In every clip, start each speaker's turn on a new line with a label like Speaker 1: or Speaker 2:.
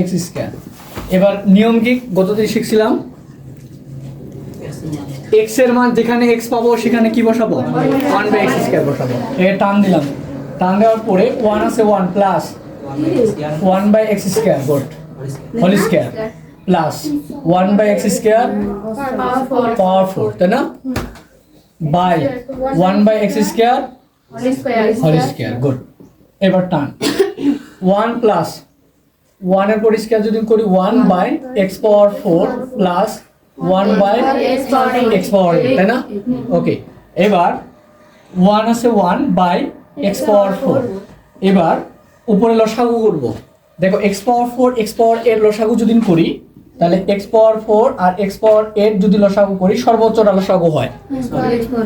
Speaker 1: X square এবার নিয়ম কি? গত গতদিন শিখছিলাম। এক্সের মান যেখানে এক্স পাবো, সেখানে কি বসাবো? ওয়ান বাই এক্স স্কোয়ার বসাবো। এ টান দিলাম। টান দেওয়ার পরে ওয়ান আছে one plus one by x square goat whole square plus one by x square power four তাই না? By one by x square whole square good এবার টান। ওয়ান প্লাস ওয়ানের পর স্কোয়ার যদি করি one by x power four plus one by x power তাই না? ওকে এবার ওয়ান আছে one by x power four এবার উপরে লসাগু করব। দেখো x power four x power এর লসাগু যদি করি তাহলে এক্স পাওয়ার ফোর আর এক্স পাওয়ার এইট যদি লসাগু করি সর্বোচ্চটা লসাগু হয়।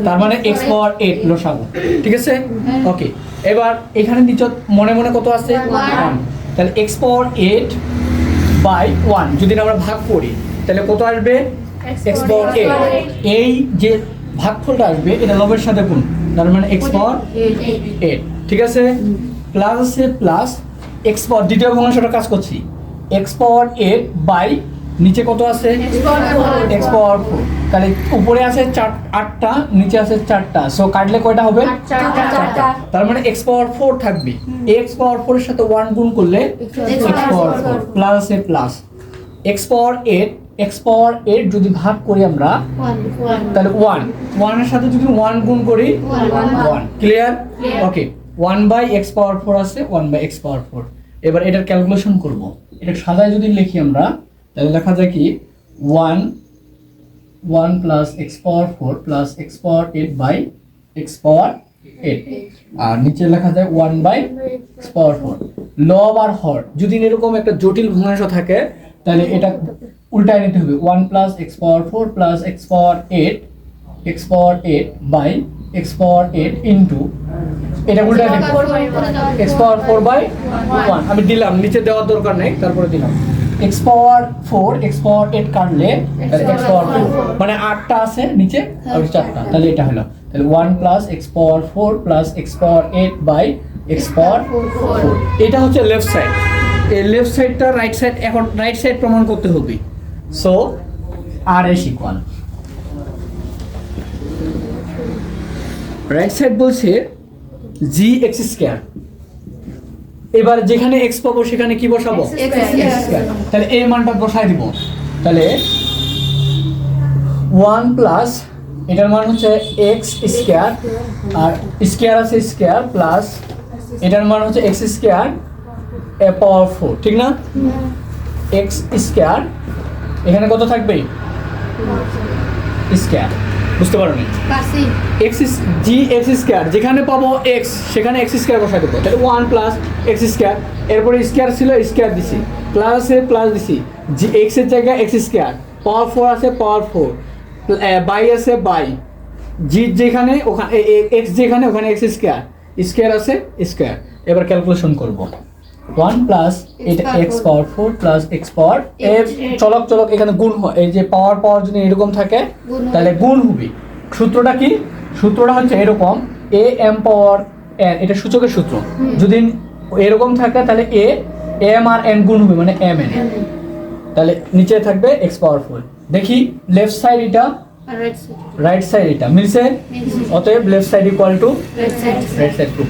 Speaker 1: তার মানে এক্স পাওয়ার এইট লসাগু। ঠিক আছে? ওকে এবার এখানে নিচে মনে মনে কত আছে? তাহলে x power eight by one যদি আমরা ভাগ করি তাহলে কত আসবে? এক্স পাওয়ার এইট এই যে ভাগফলটা আসবে এটা লবের সাথে গুণ তার মানে এক্স পাওয়ার এইট ঠিক আছে? প্লাস আছে প্লাস এক্স পাওয়ার দ্বিতীয় ভগ্নাংশটা কাজ করছি। এক্স পাওয়ার এইট বাই নিচে কত আছে? এক্স পাওয়ার ফোর তাহলে উপরে আছে চার আটটা নিচে আছে চারটা। সো কাটলে কয়টা হবে? চারটা। তার মানে এক্স পাওয়ার ফোর থাকবে। এক্স পাওয়ার ফোর এর সাথে ওয়ান গুণ করলে এক্স পাওয়ার ফোর প্লাস আছে plus x power eight x power eight যদি ভাগ করি আমরা তাহলে ওয়ান ওয়ানের সাথে যদি ওয়ান গুণ করি one clear okay one by x power four আছে one by x power four এবার এটার ক্যালকুলেশন করব। এটা সাদায় যদি লিখি আমরা তাহলে লেখা যায় কি? One one plus x power four plus x power eight by x power eight আর নিচে লেখা যায় one by x power four লব আর হর যদি এরকম একটা জটিল ভগ্নাংশ থাকে তাহলে এটা উল্টায় নিতে হবে। One plus x power four plus x power eight x power eight by x power eight into এটা উল্টায় নিতে x power four by one আমি দিলাম নিচে দেওয়ার দরকার নেই তারপরে দিলাম। X power four x power eight কাটলে এক্স পাওয়ার ফোর মানে আটটা আছে নিচে আর চারটা। তাহলে এটা হলো। তাহলে one plus x power four plus x power eight by x power four এটা হচ্ছে লেফট সাইড এই লেফট সাইডটা রাইট সাইড এখন রাইট সাইড প্রমাণ করতে হবে। So R S equal right side বলছে জি এক্স স্কোয়ার এবার যেখানে এক্স পাবো সেখানে কি বসাবো। তাহলে এই মানটা বসাই দিব। তাহলে ওয়ান প্লাস এটার মান হচ্ছে এক্স স্কোয়ার আর স্কোয়ার আছে স্কোয়ার প্লাস এটার মান হচ্ছে এক্স স্কোয়ার এ পাওয়ার ফোর ঠিক না? এক্স স্কোয়ার এখানে কত থাকবে স্কোয়ার বুঝতে পারোনি এক্স জি এক্স স্কোয়ার যেখানে পাবো এক্স সেখানে এক্স স্কোয়ার বসাই দেবো। তাহলে ওয়ান প্লাস এক্স স্কোয়ার এরপরে স্কোয়ার ছিল স্কোয়ার দিছি। প্লাস প্লাস দিছি। জি এক্সের জায়গায় এক্স স্কোয়ার পাওয়ার ফোর আছে পাওয়ার ফোর বাই আছে বাই জি যেখানে ওখানে এক্স যেখানে ওখানে এক্স স্কোয়ার স্কোয়ার আছে স্কোয়ার এবার ক্যালকুলেশন করব। ওয়ান প্লাস এটা x power four plus x power এর চলক চলক এখানে গুণ হয়। এই যে পাওয়ার পাওয়ার যদি এরকম থাকে তাহলে গুণ হবে। সূত্রটা কি? সূত্রটা হচ্ছে এরকম। এ এম পাওয়ার এন এটা সূচকের সূত্র। যদি এরকম থাকে তাহলে এ এম আর এন গুণ হবে মানে এম এন তাহলে নিচে থাকবে এক্স পাওয়ার ফোর দেখি লেফট সাইড এটা রাইট সাইড এটা। মিলছে? অতএব left side equal to right side to